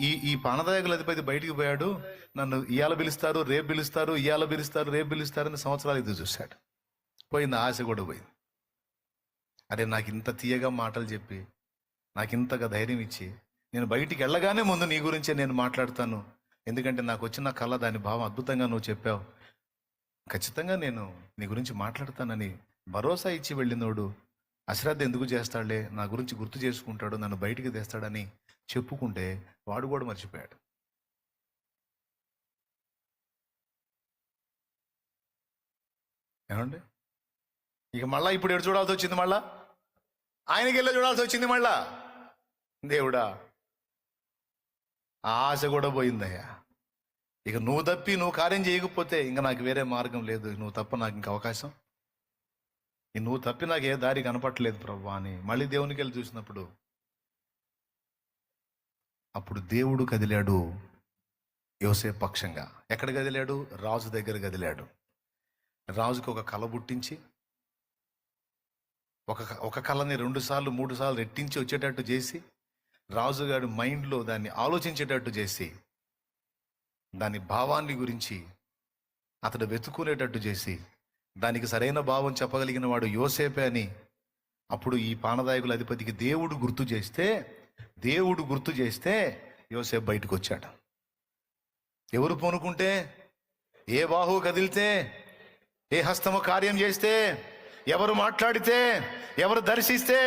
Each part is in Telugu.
ఈ ఈ పానదాయకుల అధిపతి బయటికి పోయాడు. నన్ను ఇవాళ పిలుస్తారు రేపు పిలుస్తారు ఇవాళ పిలుస్తారు రేపు పిలుస్తారు అని సంవత్సరాలు ఎదురు చూశాడు. పోయింది ఆశ కూడా పోయింది. అరే నాకు ఇంత తీయగా మాటలు చెప్పి నాకు ఇంతగా ధైర్యం ఇచ్చి నేను బయటికి వెళ్ళగానే ముందు నీ గురించే నేను మాట్లాడతాను. ఎందుకంటే నాకు వచ్చిన కళ దాని భావం అద్భుతంగా నువ్వు చెప్పావు. ఖచ్చితంగా నేను నీ గురించి మాట్లాడతానని భరోసా ఇచ్చి వెళ్ళినోడు అశ్రద్ధ ఎందుకు చేస్తాడులే? నా గురించి గుర్తు చేసుకుంటాడు నన్ను బయటికి తెస్తాడని చెప్పుకుంటే వాడు కూడా మర్చిపోయాడు. ఏమండి? ఇక మళ్ళా ఇప్పుడు ఎడు చూడాల్సి వచ్చింది మళ్ళా? ఆయనకి వెళ్ళి చూడాల్సి వచ్చింది మళ్ళా? దేవుడా ఆ ఆశ కూడా పోయిందయ్యా. ఇక నువ్వు తప్పి నువ్వు కార్యం చేయకపోతే ఇంకా నాకు వేరే మార్గం లేదు. నువ్వు తప్ప నాకు ఇంకా అవకాశం నువ్వు తప్పి నాకు ఏ దారి కనపట్టలేదు ప్రభు అని మళ్ళీ దేవునికి వెళ్ళి చూసినప్పుడు అప్పుడు దేవుడు కదిలాడు యోసే పక్షంగా. ఎక్కడ కదిలాడు? రాజు దగ్గర కదిలాడు. రాజుకు ఒక కళ పుట్టించి ఒక ఒక కళని రెండు సార్లు మూడు సార్లు రెట్టించి వచ్చేటట్టు చేసి రాజుగారి మైండ్లో దాన్ని ఆలోచించేటట్టు చేసి దాని భావాన్ని గురించి అతడు వెతుకునేటట్టు చేసి దానికి సరైన భావం చెప్పగలిగిన వాడు యోసేపే అని అప్పుడు ఈ పానదాయకుల అధిపతికి దేవుడు గుర్తు చేస్తే దేవుడు గుర్తు చేస్తే యోసేపు బయటకు వచ్చాడు ఎవరు పూనుకుంటే? ఏ బాహు కదిలితే? ఏ హస్తము కార్యం చేస్తే? ఎవరు మాట్లాడితే? ఎవరు దర్శిస్తే?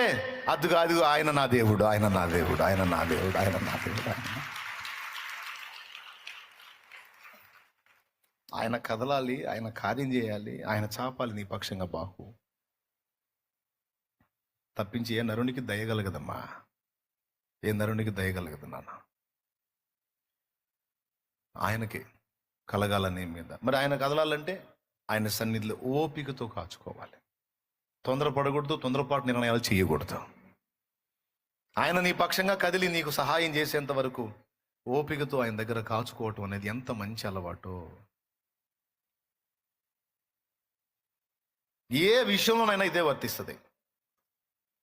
అదుగు అదుగు ఆయన నా దేవుడు ఆయన నా దేవుడు ఆయన నా దేవుడు ఆయన నా దేవుడు ఆయన ఆయన కదలాలి ఆయన కార్యం చేయాలి ఆయన చాపాలి నీ పక్షంగా బాహు. తప్పించి ఏ నరునికి దయగలగదమ్మా ఏ నరునికి దయగలగదు నాన్న. ఆయనకి కలగాలని మీద. మరి ఆయన కదలాలంటే ఆయన సన్నిధిలో ఓపికతో కాచుకోవాలి. తొందరపడకూడదు తొందరపాటు నిర్ణయాలు చేయకూడదు. ఆయన నీ పక్షంగా కదిలి నీకు సహాయం చేసేంత వరకు ఓపికతో ఆయన దగ్గర కాచుకోవటం అనేది ఎంత మంచి అలవాటు. ఏ విషయంలోనైనా ఇదే వర్తిస్తుంది.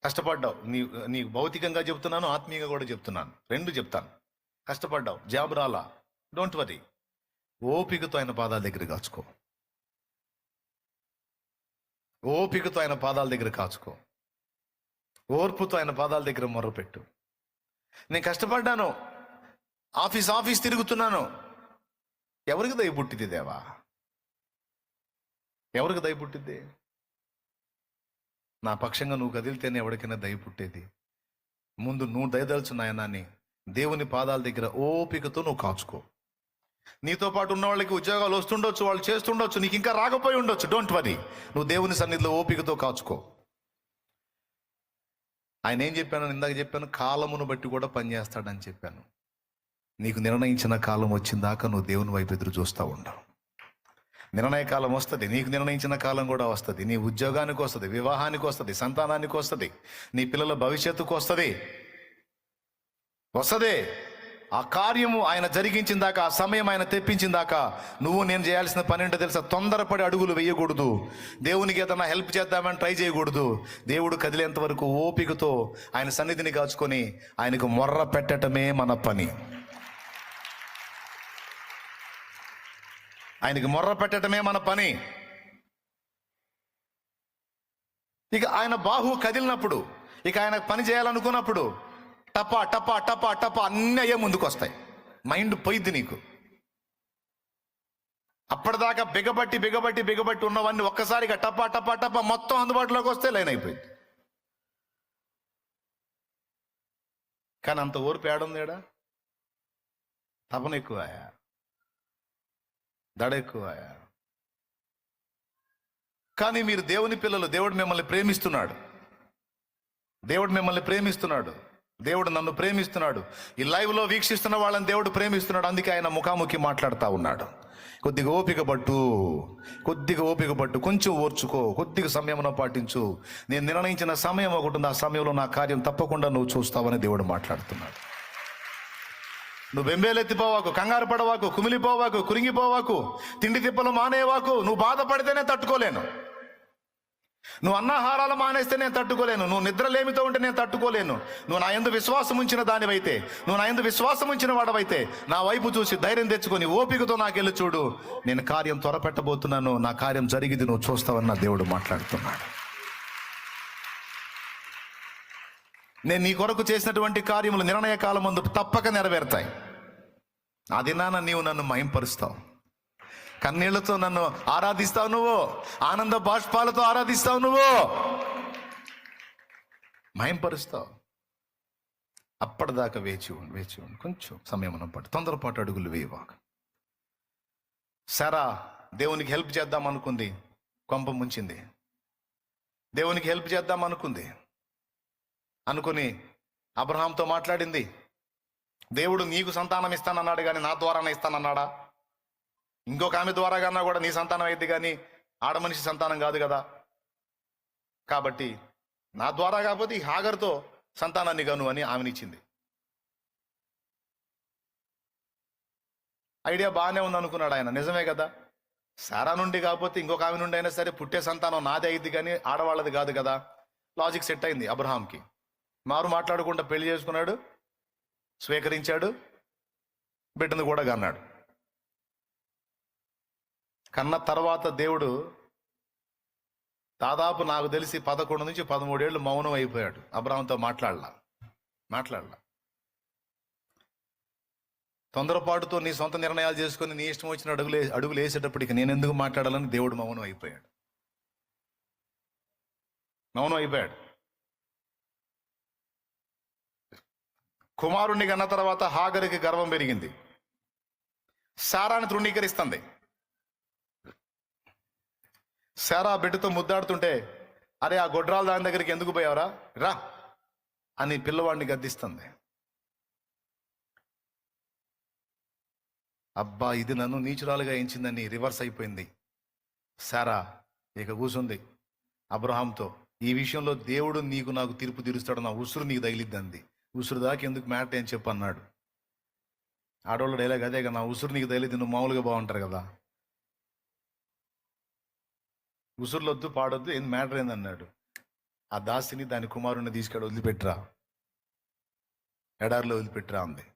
కష్టపడ్డావు. నీ నీకు భౌతికంగా చెప్తున్నాను ఆత్మీయంగా కూడా చెప్తున్నాను. రెండు చెప్తాను. కష్టపడ్డావు. జాబ్ రాలా? డోంట్ వరీ ఓపికతో ఆయన పాదాల దగ్గర కాచుకో. ఓపికతో ఆయన పాదాల దగ్గర కాచుకో. ఓర్పుతో ఆయన పాదాల దగ్గర మొర్రపెట్టు. నేను కష్టపడ్డాను. ఆఫీస్ ఆఫీస్ తిరుగుతున్నాను. ఎవరికి దయ పుట్టింది దేవా? ఎవరికి దయ పుట్టింది? నా పక్షంగా నువ్వు కదిలితేనే ఎవరికైనా దయ పుట్టేది. ముందు నువ్వు దయదలుచు నాయనాన్ని దేవుని పాదాల దగ్గర ఓపికతో నువ్వు కాచుకో. నీతో పాటు ఉన్న వాళ్ళకి ఉద్యోగాలు వస్తుండొచ్చు వాళ్ళు చేస్తుండొచ్చు నీకు ఇంకా రాకపోయి ఉండొచ్చు. డోంట్ వరీ నువ్వు దేవుని సన్నిధిలో ఓపికతో కాచుకో. ఆయన ఏం చెప్పాను? ఇందాక చెప్పాను కాలమును బట్టి కూడా పనిచేస్తాడని చెప్పాను. నీకు నిర్ణయించిన కాలం వచ్చిందాకా నువ్వు దేవుని వైపు ఎదురు చూస్తూ ఉండవు నిర్ణయ కాలం వస్తుంది. నీకు నిర్ణయించిన కాలం కూడా వస్తుంది. నీ ఉద్యోగానికి వస్తుంది వివాహానికి వస్తుంది సంతానానికి వస్తుంది నీ పిల్లల భవిష్యత్తుకు వస్తుంది. వస్తుంది. ఆ కార్యము ఆయన జరిగించిన దాకా ఆ సమయం ఆయన తెప్పించిందాక నువ్వు నేను చేయాల్సిన పని ఏంటో తెలుసా? తొందరపడి అడుగులు వేయకూడదు. దేవునికి ఏదైనా హెల్ప్ చేద్దామని ట్రై చేయకూడదు. దేవుడు కదిలేంత వరకు ఓపికతో ఆయన సన్నిధిని కాచుకొని ఆయనకు మొర్ర పెట్టటమే మన పని. ఆయనకి మొర్ర పెట్టడమే మన పని. ఇక ఆయన బాహు కదిలినప్పుడు ఇక ఆయన పని చేయాలనుకున్నప్పుడు టపా టపా టపా టపా అన్నీ అయ్యే ముందుకు వస్తాయి మైండ్ పోయిద్ది నీకు. అప్పటిదాకా బిగబట్టి బిగబట్టి బిగబట్టి ఉన్నవన్నీ ఒక్కసారిగా టపా టపా టపా మొత్తం అందుబాటులోకి వస్తే లైన్ అయిపోయింది. కానీ అంత ఓర్పు ఏడా? తపన ఎక్కువ దడ ఎక్కువాయా కానీ మీరు దేవుని పిల్లలు దేవుడు మిమ్మల్ని ప్రేమిస్తున్నాడు. దేవుడు మిమ్మల్ని ప్రేమిస్తున్నాడు. దేవుడు నన్ను ప్రేమిస్తున్నాడు. ఈ లైవ్లో వీక్షిస్తున్న వాళ్ళని దేవుడు ప్రేమిస్తున్నాడు. అందుకే ఆయన ముఖాముఖి మాట్లాడుతూ ఉన్నాడు. కొద్దిగా ఓపిక పట్టు. కొద్దిగా ఓపిక పట్టు. కొంచెం ఓర్చుకో. కొద్దిగా సమయమును పాటించు. నేను నిర్ణయించిన సమయం ఒకటి ఉంది. ఆ సమయంలో నా కార్యం తప్పకుండా నువ్వు చూస్తావని దేవుడు మాట్లాడుతున్నాడు. నువ్వు బెంబేలెత్తిపోవాకు కంగారు పడవాకు కుమిలిపోవాకు కురింగిపోవాకు తిండి తిప్పలు మానేవాకు నువ్వు బాధపడితేనే తట్టుకోలేను. నువ్వు అన్నాహారాలు మానేస్తే నేను తట్టుకోలేను. నువ్వు నిద్రలేమితో ఉంటే నేను తట్టుకోలేను. నువ్వు నా ఎందు విశ్వాసం ఉంచిన దానివైతే నువ్వు నా ఎందు విశ్వాసం ఉంచిన వాడవైతే నా వైపు చూసి ధైర్యం తెచ్చుకొని ఓపికతో నాకెళ్ళి చూడు నేను కార్యం త్వరపెట్టబోతున్నాను. నా కార్యం జరిగింది నువ్వు చూస్తావని నా దేవుడు మాట్లాడుతున్నాడు. నేను నీ కొరకు చేసినటువంటి కార్యములు నిర్ణయ కాలం ముందు తప్పక నెరవేరుతాయి. ఆ దినాన నీవు నన్ను మయంపరుస్తావు కన్నీళ్ళతో నన్ను ఆరాధిస్తావు నువ్వు. ఆనంద బాష్పాలతో ఆరాధిస్తావు నువ్వు. మయంపరుస్తావు అప్పటిదాకా వేచి ఉండు వేచి ఉండు. కొంచెం సమయం పట్టు తొందరపాటు అడుగులు వేయవాక సరా దేవునికి హెల్ప్ చేద్దాం అనుకుంది. కొంప ముంచింది. దేవునికి హెల్ప్ చేద్దాం అనుకుంది. అనుకుని అబ్రహాంతో మాట్లాడింది దేవుడు నీకు సంతానం ఇస్తానన్నాడు కానీ నా ద్వారానే ఇస్తానన్నాడా? ఇంకొక ఆమె ద్వారా కన్నా కూడా నీ సంతానం అయింది కానీ ఆడ మనిషి సంతానం కాదు కదా? కాబట్టి నా ద్వారా కాకపోతే ఈ హాగర్తో సంతానాన్ని గను అని ఆమెనిచ్చింది. ఐడియా బాగానే ఉంది అనుకున్నాడు ఆయన. నిజమే కదా? సారా నుండి కాకపోతే ఇంకొక ఆమె నుండి అయినా సరే పుట్టే సంతానం నాదే అయింది కానీ ఆడవాళ్ళది కాదు కదా? లాజిక్ సెట్ అయింది అబ్రహాంకి. మారు మాట్లాడకుండా పెళ్ళి చేసుకున్నాడు స్వీకరించాడు బిడ్డను కూడా కన్నాడు. కన్న తర్వాత దేవుడు దాదాపు నాకు తెలిసి పదకొండు నుంచి పదమూడేళ్ళు మౌనం అయిపోయాడు. అబ్రాహంతో మాట్లాడలా మాట్లాడలా. తొందరపాటుతో నీ సొంత నిర్ణయాలు చేసుకొని నీ ఇష్టం వచ్చిన అడుగులు అడుగులు వేసేటప్పటికి నేను ఎందుకు మాట్లాడాలని దేవుడు మౌనం అయిపోయాడు. మౌనం అయిపోయాడు. కుమారుణ్ణి కన్న తర్వాత హాగరికి గర్వం పెరిగింది. సారాన్ని తృణీకరిస్తుంది. సారా బిడ్డతో ముద్దాడుతుంటే అరే ఆ గొడ్రాల దాని దగ్గరికి ఎందుకు పోయావరా? రా అని పిల్లవాడిని గద్దిస్తుంది. అబ్బా ఇది నన్ను నీచురాలుగా ఎంచిందని రివర్స్ అయిపోయింది. సారా ఇక కూసుంది. అబ్రహాంతో ఈ విషయంలో దేవుడు నీకు నాకు తీర్పు తీరుస్తాడు నా ఉసురు నీకు తగిలిద్దంది. ఉసురు దాకా ఎందుకు మ్యాట్ అని చెప్పి అన్నాడు. ఆడవాళ్ళు డైలాగ్ అదే కదా నా ఉసురు నీకు తెలియదు నువ్వు మామూలుగా బాగుంటారు కదా. ఉసురులొద్దు పాడొద్దు ఏం మ్యాటర్ ఏందన్నాడు ఆ దాసిని దాని కుమారుని తీసుకెళ్ళి వదిలిపెట్టరా. ఎడారిలో వదిలిపెట్టరా అంది.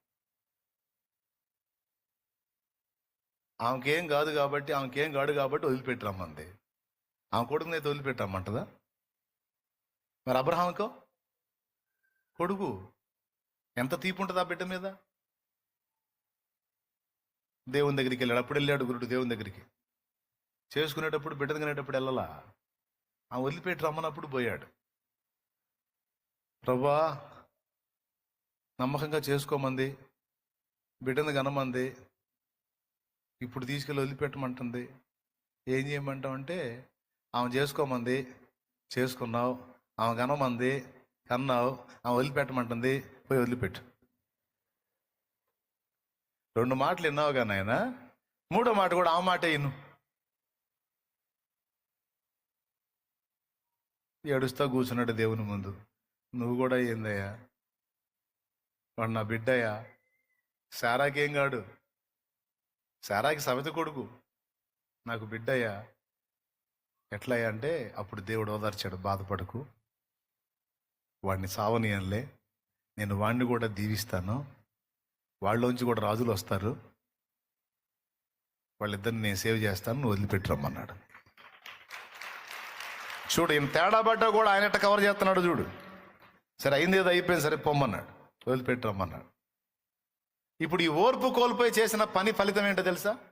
ఆమెకేం కాదు కాబట్టి ఆమెకేం కాదు కాబట్టి వదిలిపెట్టరమ్మంది. ఆమె కొడుకుని అయితే వదిలిపెట్టరమ్మంటదా మరి అబ్రహాంకో కొడుకు? ఎంత తీపి ఉంటుంది ఆ బిడ్డ మీద? దేవుని దగ్గరికి వెళ్ళాడు. అప్పుడు వెళ్ళాడు గురుడు దేవుని దగ్గరికి. చేసుకునేటప్పుడు బిడ్డను కనేటప్పుడు వెళ్ళలా? ఆ వదిలిపెట్టి రమ్మన్నప్పుడు పోయాడు. ప్రభా నమ్మకంగా చేసుకోమంది. బిడ్డను కనమంది. ఇప్పుడు తీసుకెళ్ళి వదిలిపెట్టమంటుంది. ఏం చేయమంటామంటే ఆమె చేసుకోమంది. చేసుకున్నావు. ఆమె కనమంది. కన్నావు ఆమె వదిలిపెట్టమంటుంది పోయి వదిలిపెట్టు. రెండు మాటలు విన్నావు కానీ ఆయన మూడో మాట కూడా ఆ మాట విను ఏడుస్తా కూర్చున్నాడు దేవుని ముందు. నువ్వు కూడా ఏందయ్యా? వాడు నా బిడ్డయ్యా. సారాకేం కాడు సారాకి సవిత కొడుకు. నాకు బిడ్డయ్యా. ఎట్లయ్యా అంటే అప్పుడు దేవుడు ఓదార్చాడు బాధపడకు. వాడిని సావనీయంలే నేను వాడిని కూడా దీవిస్తాను. వాళ్ళలోంచి కూడా రాజులు వస్తారు. వాళ్ళిద్దరిని నేను సేవ్ చేస్తాను. నువ్వు వదిలిపెట్టి రమ్మన్నాడు. చూడు ఈయన తేడా పడ్డా కూడా ఆయనట్ట కవర్ చేస్తున్నాడు చూడు. సరే అయింది ఏదో అయిపోయింది. సరే పొమ్మన్నాడు. వదిలిపెట్టి రమ్మన్నాడు. ఇప్పుడు ఈ ఓర్పు కోల్పోయి చేసిన పని ఫలితం ఏంటో తెలుసా?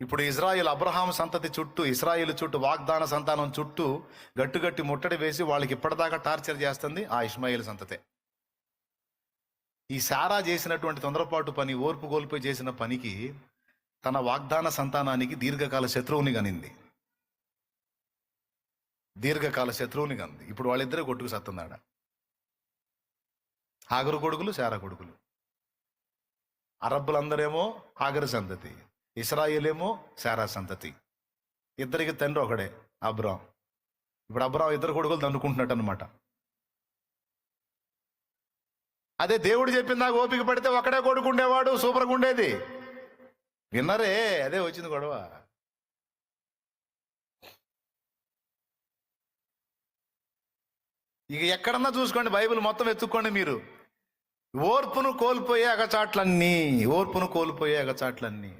ఇప్పుడు ఇజ్రాయిల్ అబ్రహాం సంతతి చుట్టూ ఇస్రాయిల్ చుట్టూ వాగ్దాన సంతానం చుట్టూ గట్టుగట్టి ముట్టడి వేసి వాళ్ళకి ఇప్పటిదాకా టార్చర్ చేస్తుంది ఆ ఇస్మాయిల్ సంతతే. ఈ సారా చేసినటువంటి తొందరపాటు పని ఓర్పు కోల్పోయి చేసిన పనికి తన వాగ్దాన సంతానానికి దీర్ఘకాల శత్రువుని గనింది దీర్ఘకాల శత్రువుని గంది ఇప్పుడు వాళ్ళిద్దరే కొట్టుకు సత్తున్నాడ? హాగరు కొడుకులు శారా కొడుకులు. అరబ్బులందరేమో హాగరు సంతతి. ఇస్రాయేలేమో శారా సంతతి. ఇద్దరికి తండ్రి ఒకడే అబ్రాం ఇప్పుడు అబ్రాం ఇద్దరు కొడుకులు దండుకుంటున్నట్టు అనమాట అదే దేవుడు చెప్పింది నాకు ఓపిక పడితే ఒకడే కొడుకు ఉండేవాడు సూపర్గా ఉండేది. విన్నరే? అదే వచ్చింది గొడవ. ఇక ఎక్కడన్నా చూసుకోండి బైబిల్ మొత్తం ఎత్తుక్కోండి మీరు. ఓర్పును కోల్పోయే అగచాట్లన్నీ ఓర్పును కోల్పోయే అగచాట్లన్నీ.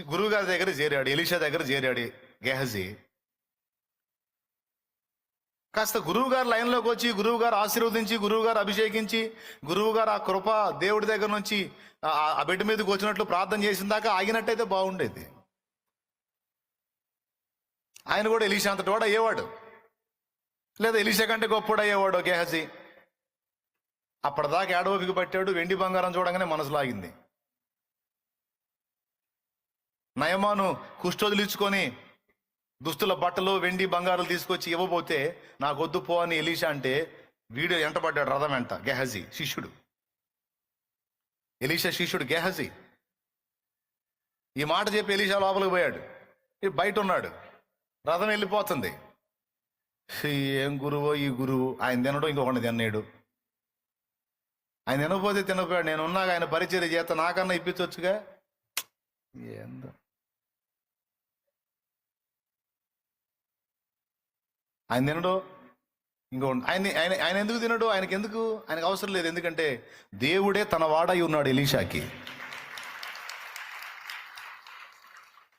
గురువుగారి దగ్గర చేరాడు ఎలీషా దగ్గర చేరాడు గెహజీ. కాస్త గురువు గారు లైన్లోకి వచ్చి గురువు గారు ఆశీర్వదించి గురువు గారు అభిషేకించి గురువు గారు ఆ కృప దేవుడి దగ్గర నుంచి ఆ- బిడ్డ మీదకి వచ్చినట్లు ప్రార్థన చేసిన దాకా ఆగినట్టయితే బాగుండేది. ఆయన కూడా ఎలీషా అంతటి వాడు అయ్యేవాడు. లేదా ఎలీషా కంటే గొప్పవాడు అయ్యేవాడు గెహజీ. అప్పటిదాకా ఏడవపికి పట్టాడు వెండి బంగారం చూడగానే మనసు లాగింది. నయమాను కుష్ఠోదులు దుస్తుల బట్టలు వెండి బంగారాలు తీసుకొచ్చి ఇవ్వబోతే నాకు వద్దు పో అని ఎలీషా అంటే వీడు ఎంటబడ్డాడు రథం వెంట గెహజీ శిష్యుడు. ఎలీషా శిష్యుడు గెహజీ. ఈ మాట చెప్పి ఎలీషా లోపలికి పోయాడు. బయట ఉన్నాడు. రథం వెళ్ళిపోతుంది. ఏం గురువో ఈ గురువు. ఆయన తినడం ఇంకొకటి తిన్నాడు ఆయన తినకపోతే తినకపోయాడు. నేను ఉన్నాక ఆయన పరిచయం చేత నాకన్నా ఇప్పించవచ్చుగా ఏందో. ఆయన తినడు. ఇంకో ఆయన ఆయన ఆయన ఎందుకు తినడు? ఆయనకి ఎందుకు ఆయనకు అవసరం లేదు. ఎందుకంటే దేవుడే తన వాడై ఉన్నాడు ఎలీషాకి.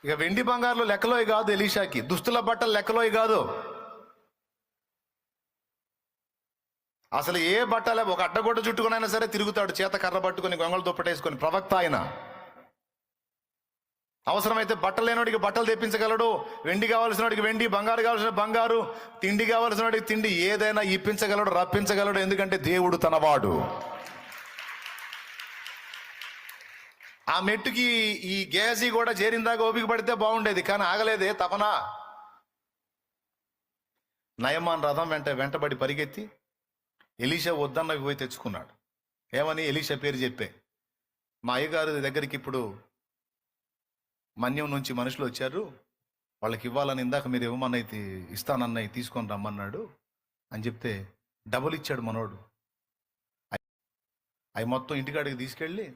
ఇక వెండి బంగారులు లెక్కలోయి కాదు ఎలీషాకి. దుస్తుల బట్టలు లెక్కలోయి కాదు. అసలు ఏ బట్టలే ఒక అడ్డగొడ్డ చుట్టుకునైనా సరే తిరుగుతాడు. చేత కర్ర పట్టుకొని గొంగళ దుప్పటేసుకొని ప్రవక్త ఆయన. అవసరమైతే బట్టలు లేనివాడికి బట్టలు తెప్పించగలడు వెండి కావాల్సిన వాడికి వెండి బంగారు కావాల్సిన బంగారు తిండి కావాల్సిన వాడికి తిండి ఏదైనా ఇప్పించగలడు రప్పించగలడు ఎందుకంటే దేవుడు తనవాడు. ఆ మెట్టుకి ఈ గేజీ కూడా చేరిందాక ఓపిక పడితే బాగుండేది కానీ ఆగలేదే తపన. నయమాన్ రథం వెంట వెంటబడి పరిగెత్తి ఎలీషా వద్దన్నవి పోయి తెచ్చుకున్నాడు. ఏమని? ఎలీషా పేరు చెప్పే. మా అయ్యగారి దగ్గరికి ఇప్పుడు మన్యం నుంచి మనుషులు వచ్చారు. వాళ్ళకి ఇవ్వాలని ఇందాక మీరు ఇవ్వమన్నైతే ఇస్తానన్నయ్య ఇస్తానన్నవి తీసుకొని రమ్మన్నాడు అని చెప్తే డబుల్ ఇచ్చాడు మనోడు. అవి మొత్తం ఇంటికాడికి తీసుకెళ్ళి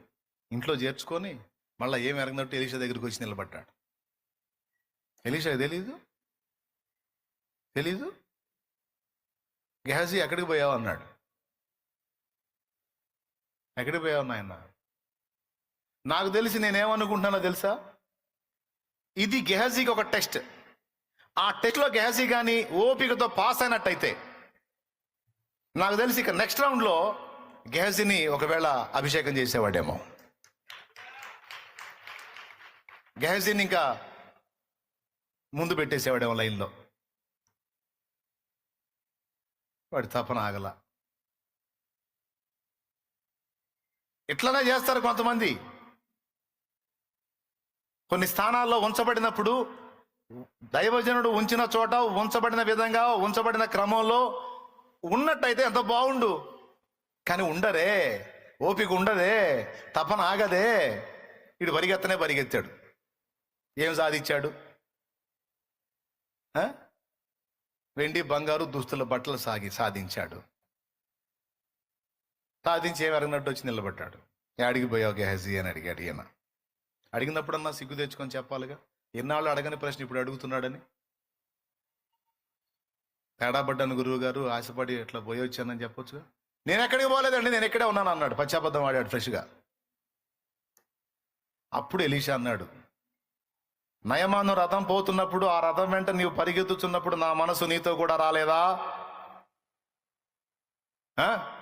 ఇంట్లో చేర్చుకొని మళ్ళీ ఏం ఎరగనట్టు ఎలీషా దగ్గరికి వచ్చి నిలబడ్డాడు. ఎలీషాకి తెలీదు? తెలీదు? గెహజీ ఎక్కడికి పోయావు అన్నాడు. ఎక్కడికి పోయావు నాయన? నాకు తెలిసి నేనేమనుకుంటున్నానో తెలుసా? ఇది గెహజీకి ఒక టెస్ట్. ఆ టెస్ట్లో గెహజీ కానీ ఓపికతో పాస్ అయినట్టయితే నాకు తెలిసి ఇక నెక్స్ట్ రౌండ్లో గెహజీని ఒకవేళ అభిషేకం చేసేవాడేమో. గెహజీని ఇంకా ముందు పెట్టేసేవాడేమో లైన్లో. వాడి తపన ఆగల. ఇట్లనే చేస్తారు కొంతమంది. కొన్ని స్థానాల్లో ఉంచబడినప్పుడు దైవజనుడు ఉంచిన చోట ఉంచబడిన విధంగా ఉంచబడిన క్రమంలో ఉన్నట్టయితే ఎంత బాగుండు కానీ ఉండరే ఓపిక ఉండదే తపన ఆగదే. ఇడు పరిగెత్తనే పరిగెత్తాడు. ఏం సాధించాడు? వెండి బంగారు దుస్తుల బట్టలు సాగి సాధించాడు. సాధించి ఏమి అరిగినట్టు వచ్చి నిలబడ్డాడు? యాడికి పోయావు గెహజీ అని అడిగాడు ఈయన. అడిగినప్పుడన్నా సిగ్గు తెచ్చుకొని చెప్పాలిగా? ఎన్నాళ్ళు అడగని ప్రశ్న ఇప్పుడు అడుగుతున్నాడని? తేడా పడ్డాను గురువు గారు ఆశపడి ఇట్లా పోయి వచ్చానని చెప్పొచ్చుగా? నేను ఎక్కడికి పోలేదండి నేను ఎక్కడే ఉన్నాను అన్నాడు. పశ్చాబద్ధం ఆడాడు ఫ్రెష్గా. అప్పుడు ఎలీషా అన్నాడు నయమాను రథం పోతున్నప్పుడు ఆ రథం వెంట నీవు పరిగెత్తుతున్నప్పుడు నా మనసు నీతో కూడా రాలేదా? ఆ?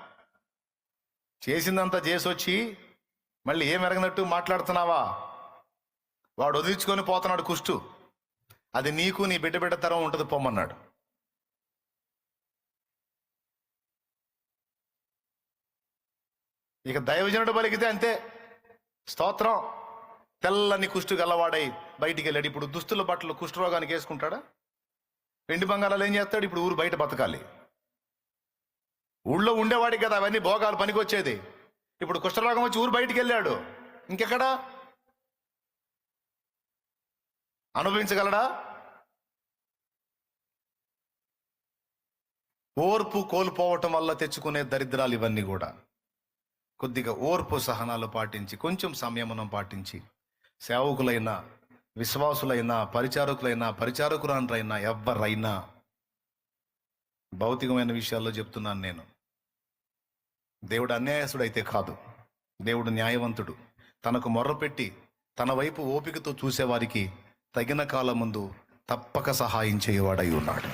చేసిందంతా చేసొచ్చి మళ్ళీ ఏం ఎరగనట్టు మాట్లాడుతున్నావా? వాడు వదిలించుకొని పోతున్నాడు కుష్టు. అది నీకు నీ బిడ్డ బిడ్డ తరం ఉంటుంది పొమ్మన్నాడు. ఇక దైవజనుడు పలికితే అంతే. స్తోత్రం. తెల్లని కుష్టు గల్లవాడై బయటికి వెళ్ళాడు ఇప్పుడు దుస్తుల బట్టలు కుష్ఠరోగానికి వేసుకుంటాడా? వెండి బంగారాలు ఏం చేస్తాడు? ఇప్పుడు ఊరు బయట బతకాలి. ఊళ్ళో ఉండేవాడికి కదా అవన్నీ భోగాలు పనికొచ్చేది. ఇప్పుడు కుష్ఠరోగం వచ్చి ఊరు బయటికి వెళ్ళాడు ఇంకెక్కడా? అనుభవించగలడా? ఓర్పు కోల్పోవటం వల్ల తెచ్చుకునే దరిద్రాలు ఇవన్నీ కూడా. కొద్దిగా ఓర్పు సహనాలు పాటించి కొంచెం సంయమనం పాటించి సేవకులైనా విశ్వాసులైనా పరిచారకులైనా పరిచారకురాండ్రైనా ఎవ్వరైనా భౌతికమైన విషయాల్లో చెప్తున్నాను నేను. దేవుడు అన్యాయసుడు అయితే కాదు. దేవుడు న్యాయవంతుడు. తనకు మొర్రపెట్టి తన వైపు ఓపికతో చూసేవారికి తగిన కాలం ముందు తప్పక సహాయం చేయవాడై ఉన్నాడు